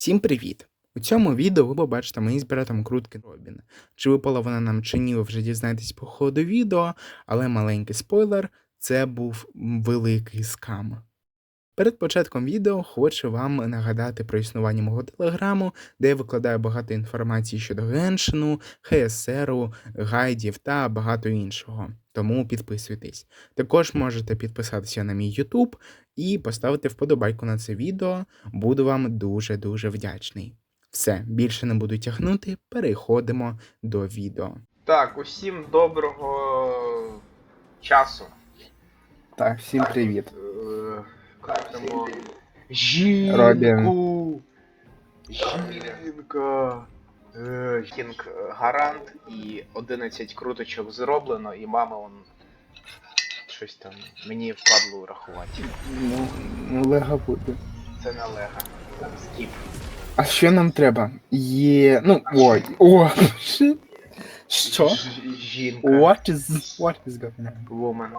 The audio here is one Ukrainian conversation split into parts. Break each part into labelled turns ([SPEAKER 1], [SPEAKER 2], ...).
[SPEAKER 1] Всім привіт! У цьому відео ви побачите мені з братом крутки Робін. Чи випала вона нам чи ні, ви вже дізнаєтесь по ходу відео, але маленький спойлер це був великий скам. Перед початком відео хочу вам нагадати про існування мого телеграму, де я викладаю багато інформації щодо Геншину, ХСРу, гайдів та багато іншого. Тому підписуйтесь. Також можете підписатися на мій YouTube і поставити вподобайку на це відео. Буду вам дуже-дуже вдячний. Все, більше не буду тягнути, переходимо до відео.
[SPEAKER 2] Так, усім доброго часу.
[SPEAKER 1] Так, всім привіт. Робін.
[SPEAKER 2] Жінку. Жінка. Е, Кінг гарант і 11 круточок зроблено, і мама он щось там мені впадло рахувати.
[SPEAKER 1] Ну, ну лего буде.
[SPEAKER 2] Це не лего. Скіп.
[SPEAKER 1] А що нам треба? Є. Ну, ой. О, що?
[SPEAKER 2] Жінка.
[SPEAKER 1] What is what is going on?
[SPEAKER 2] Woman.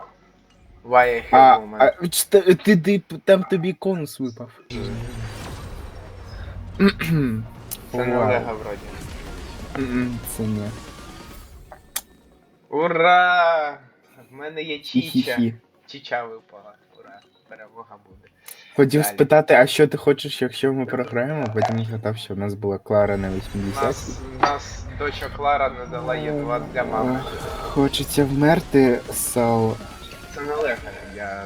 [SPEAKER 2] Why I have
[SPEAKER 1] А,
[SPEAKER 2] woman?
[SPEAKER 1] а ти, ти, ти там тобі конус випав.
[SPEAKER 2] Це не
[SPEAKER 1] Вау.
[SPEAKER 2] лего вроді.
[SPEAKER 1] М-м, Це не.
[SPEAKER 2] Ура! В мене є чіча.
[SPEAKER 1] Хі-хі-хі.
[SPEAKER 2] Чіча випала. Ура! Перемога буде.
[SPEAKER 1] Хотів
[SPEAKER 2] Далі.
[SPEAKER 1] спитати, а що ти хочеш, якщо ми програємо? Потім згадав, що в нас була Клара на 80.
[SPEAKER 2] Нас, нас доча Клара не дала єдва для мами.
[SPEAKER 1] Хочеться вмерти, so...
[SPEAKER 2] Це не я.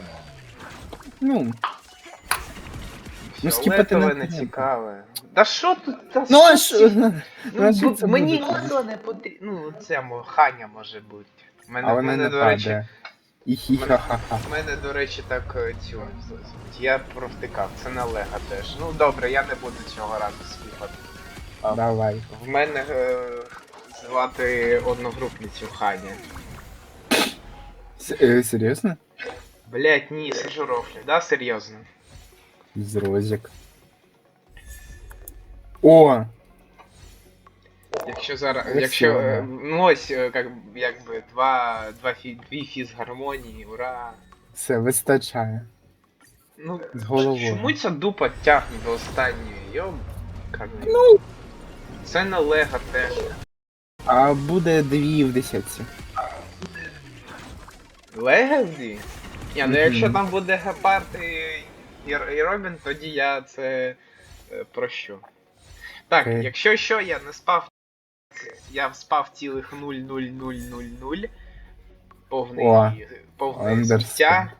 [SPEAKER 1] Ну, Ну, скіпати
[SPEAKER 2] Фіолетове
[SPEAKER 1] не
[SPEAKER 2] не цікаве. Да що тут? Та
[SPEAKER 1] ну а
[SPEAKER 2] що
[SPEAKER 1] що? Ну,
[SPEAKER 2] Ну,
[SPEAKER 1] що
[SPEAKER 2] бо
[SPEAKER 1] це
[SPEAKER 2] мені
[SPEAKER 1] буде?
[SPEAKER 2] ніхто не потрібно. Ну, це мо- Ханя може бути. В Мене,
[SPEAKER 1] А
[SPEAKER 2] в мене, до речі,
[SPEAKER 1] падає. І хі-ха-ха-ха.
[SPEAKER 2] в мене, до речі, так е, цю. Я провтикав, це не лего теж. Ну добре, я не буду цього разу скіпати.
[SPEAKER 1] Давай.
[SPEAKER 2] В мене е, звати одногрупницю Ханя.
[SPEAKER 1] Е, Серйозно?
[SPEAKER 2] Блять, це журовля, да, серйозно.
[SPEAKER 1] З розик. О!
[SPEAKER 2] Якщо зараз.
[SPEAKER 1] Ось
[SPEAKER 2] Якщо. е, Ну ось, е, як, якби два, два фі, дві фізгармонії, ура.
[SPEAKER 1] Все, вистачає.
[SPEAKER 2] Ну,
[SPEAKER 1] З головою.
[SPEAKER 2] чому ця дупа тягне до останньої? Йом. Ну. Це не лего теж.
[SPEAKER 1] А буде дві в десятці.
[SPEAKER 2] Легенді? Ні, ну якщо там буде гепард і, і, і Робін, тоді я це е, прощу. Так,
[SPEAKER 1] Окей.
[SPEAKER 2] якщо що, я не спав. Я спав цілих 0,0000. Повний,
[SPEAKER 1] О,
[SPEAKER 2] повний сміття.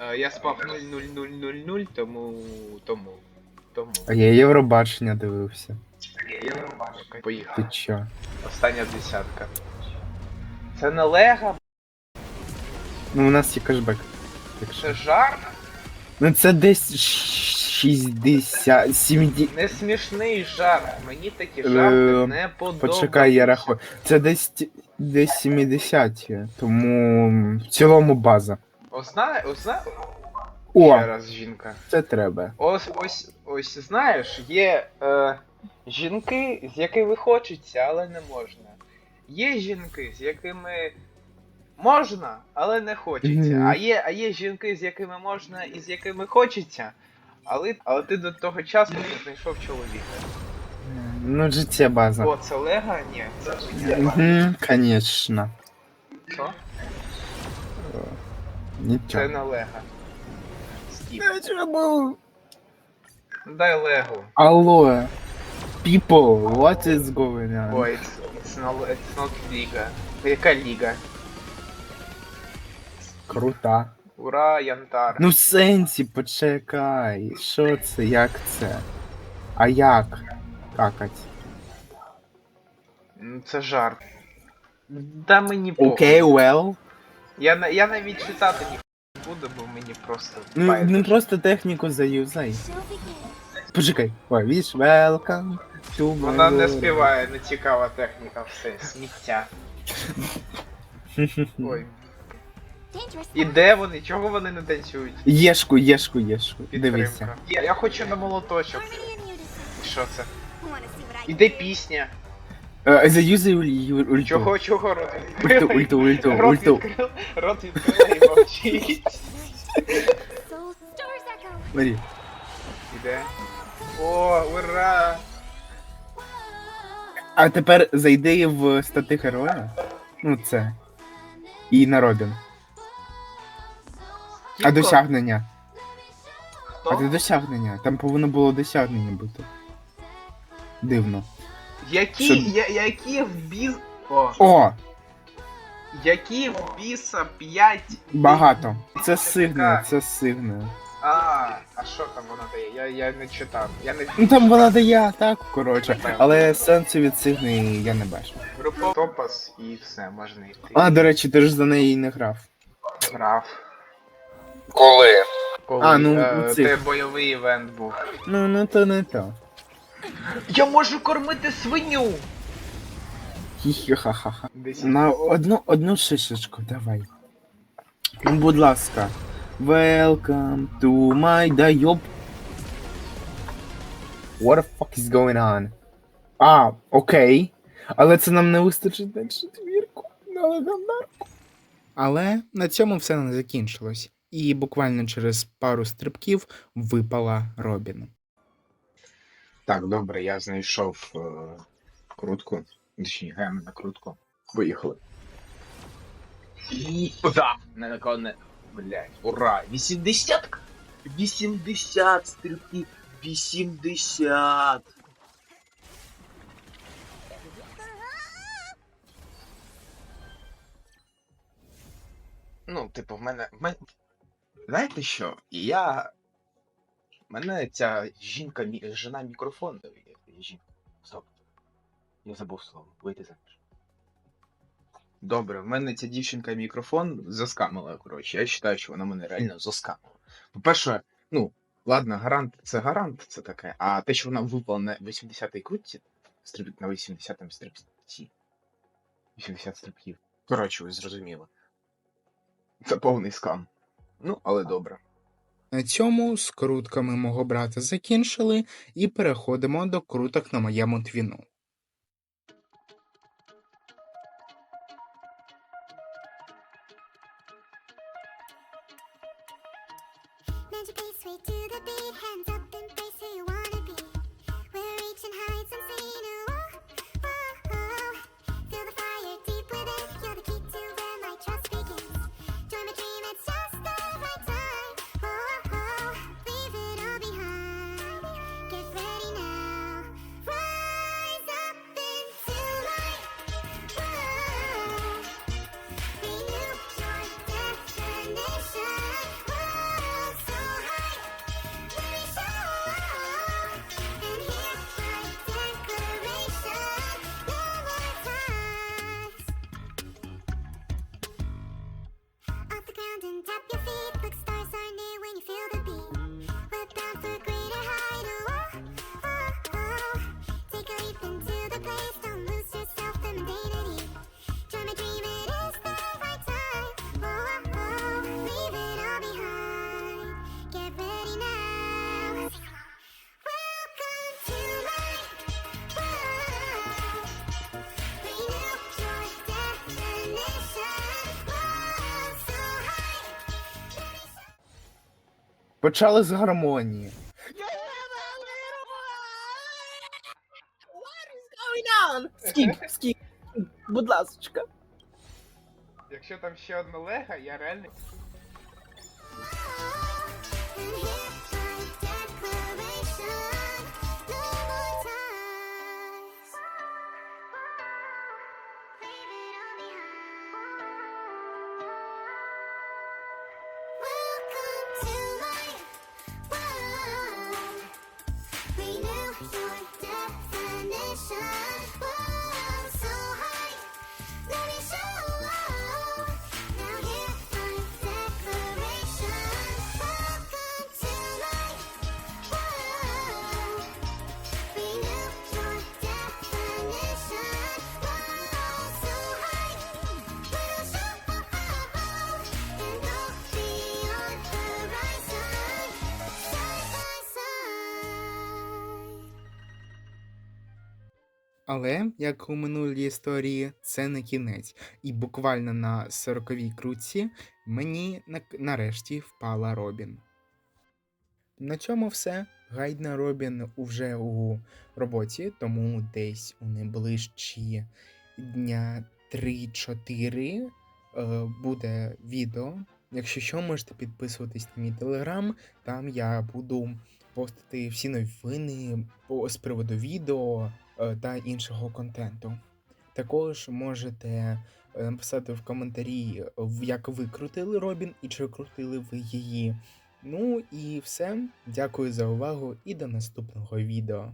[SPEAKER 2] Е, Я спав 0,0000, тому. тому. тому.
[SPEAKER 1] А я Євробачення дивився.
[SPEAKER 2] Поїхав.
[SPEAKER 1] Ти чо?
[SPEAKER 2] Остання десятка. Це не лего,
[SPEAKER 1] Ну у нас є кешбек. Так що.
[SPEAKER 2] це жарт.
[SPEAKER 1] Ну це десь 60, 70...
[SPEAKER 2] Не смішний жарт. Мені такі жарти
[SPEAKER 1] Е,
[SPEAKER 2] не подобаються.
[SPEAKER 1] Почекай, я рахую. Це десь ті- десь 70, тому в цілому база.
[SPEAKER 2] Озна... Озна...
[SPEAKER 1] О,
[SPEAKER 2] Ще раз жінка.
[SPEAKER 1] це треба.
[SPEAKER 2] Ось ось ось знаєш, є е, жінки, з якими хочеться, але не можна. Є жінки, з якими можна, але не хочеться.
[SPEAKER 1] Мгм.
[SPEAKER 2] А є, а є жінки, з якими можна і з якими хочеться, але, але ти до того часу не знайшов чоловіка.
[SPEAKER 1] Ну, життя база.
[SPEAKER 2] О, це лего? Ні, це хуйня.
[SPEAKER 1] Угу, конечно.
[SPEAKER 2] Що? Це
[SPEAKER 1] Нічого.
[SPEAKER 2] не лего. Скіп. Дай лего.
[SPEAKER 1] Алло. People, what is going on?
[SPEAKER 2] Ой, it's, it's not, it's not ліга. Яка ліга?
[SPEAKER 1] Крута.
[SPEAKER 2] Ура, Янтар.
[SPEAKER 1] Ну, в сенсі, почекай. Що це? Як це? А як? Какать?
[SPEAKER 2] Ну, Це жарт. Да мені похуй.
[SPEAKER 1] Окей, well.
[SPEAKER 2] Я, на- я навіть читати ні не буду, бо мені просто.
[SPEAKER 1] Ну,
[SPEAKER 2] байдуже.
[SPEAKER 1] ну просто техніку заюзай. Почекай. Ой, віж, welcome to my
[SPEAKER 2] Вона не
[SPEAKER 1] world.
[SPEAKER 2] співає, не цікава техніка, все, сміття. Ой. І де вони? Чого вони не танцюють?
[SPEAKER 1] Єшку, єшку, єшку.
[SPEAKER 2] Підтримка.
[SPEAKER 1] Дивися.
[SPEAKER 2] Я, я хочу на молоточок. Що це? І
[SPEAKER 3] І
[SPEAKER 2] пісня?
[SPEAKER 1] Е, Заюзай уль- ульту.
[SPEAKER 2] Чого, чого рот
[SPEAKER 1] Ульту, ульту, ульту,
[SPEAKER 2] Рот
[SPEAKER 1] ульту.
[SPEAKER 2] відкрила, рот відкрила і мовчить.
[SPEAKER 1] Марі.
[SPEAKER 2] Іде? О, ура!
[SPEAKER 1] А тепер зайди в стати героя. Ну це. І на Робін. А досягнення.
[SPEAKER 2] Хто?
[SPEAKER 1] А це досягнення. Там повинно було досягнення бути. Дивно.
[SPEAKER 2] Які,
[SPEAKER 1] Що-
[SPEAKER 2] я, які в біс... О,
[SPEAKER 1] О!
[SPEAKER 2] які в біса 5...
[SPEAKER 1] Багато. Це сигнал, це сигнал.
[SPEAKER 2] А, а що там воно дає? Я, я не читав. Я не
[SPEAKER 1] Ну там вона дає атаку, коротше. Але сенсу від сигни я не бачу.
[SPEAKER 2] групов топас і все, можна йти.
[SPEAKER 1] А, до речі, ти ж за неї не грав.
[SPEAKER 2] Грав.
[SPEAKER 3] Коли?
[SPEAKER 2] Коли
[SPEAKER 1] А, ну,
[SPEAKER 2] е,
[SPEAKER 1] цих.
[SPEAKER 2] бойовий івент був.
[SPEAKER 1] Ну, ну то не то.
[SPEAKER 2] Я можу кормити свиню!
[SPEAKER 1] Хі-хі-ха-ха-ха.
[SPEAKER 2] Десь.
[SPEAKER 1] На одну, одну шишечку, давай. Ну, будь ласка. Welcome to my дайоб. What the fuck is going on? А, окей. Але це нам не вистачить на четвірку. На легендарку. Але на цьому все не закінчилось. І буквально через пару стрибків випала Робін.
[SPEAKER 2] Так, добре, я знайшов е, крутку. Гем на крутку. Поїхали. І... Да! Не не. Блять, ура! 80! 80 стрибків! 80! Ну, типу, в мене. В мене... Знаєте що? Я. Мене ця жінка, мі- жена мікрофон. е, Жінка. Стоп. Я забув слово. Вийти заміж. Добре, в мене ця дівчинка мікрофон заскамила, коротше. Я вважаю, що вона мене реально заскамила. По-перше, ну, ладно, гарант це гарант, це таке. А те, що вона випала на 80-й крутці, стриб... на 80-м стрибці. 80 стрибків. Коротше, ви зрозуміли. Це повний скам. Ну, але добре.
[SPEAKER 1] На цьому з крутками мого брата закінчили і переходимо до круток на моєму твіну. Почали з гармонії. Скіп, скіп, будь ласочка.
[SPEAKER 2] Якщо там ще одна лега, я реально.
[SPEAKER 1] Але, як у минулій історії, це не кінець. І буквально на 40-й крутці мені на- нарешті впала Робін. На цьому все. Гайд на Робін уже у роботі, тому десь у найближчі дня 3-4 е, буде відео. Якщо що, можете підписуватись на мій телеграм, там я буду постити всі новини з приводу відео та іншого контенту. Також можете е, написати в коментарі, е, як ви крутили Робін і чи крутили ви її. Ну і все. Дякую за увагу і до наступного відео.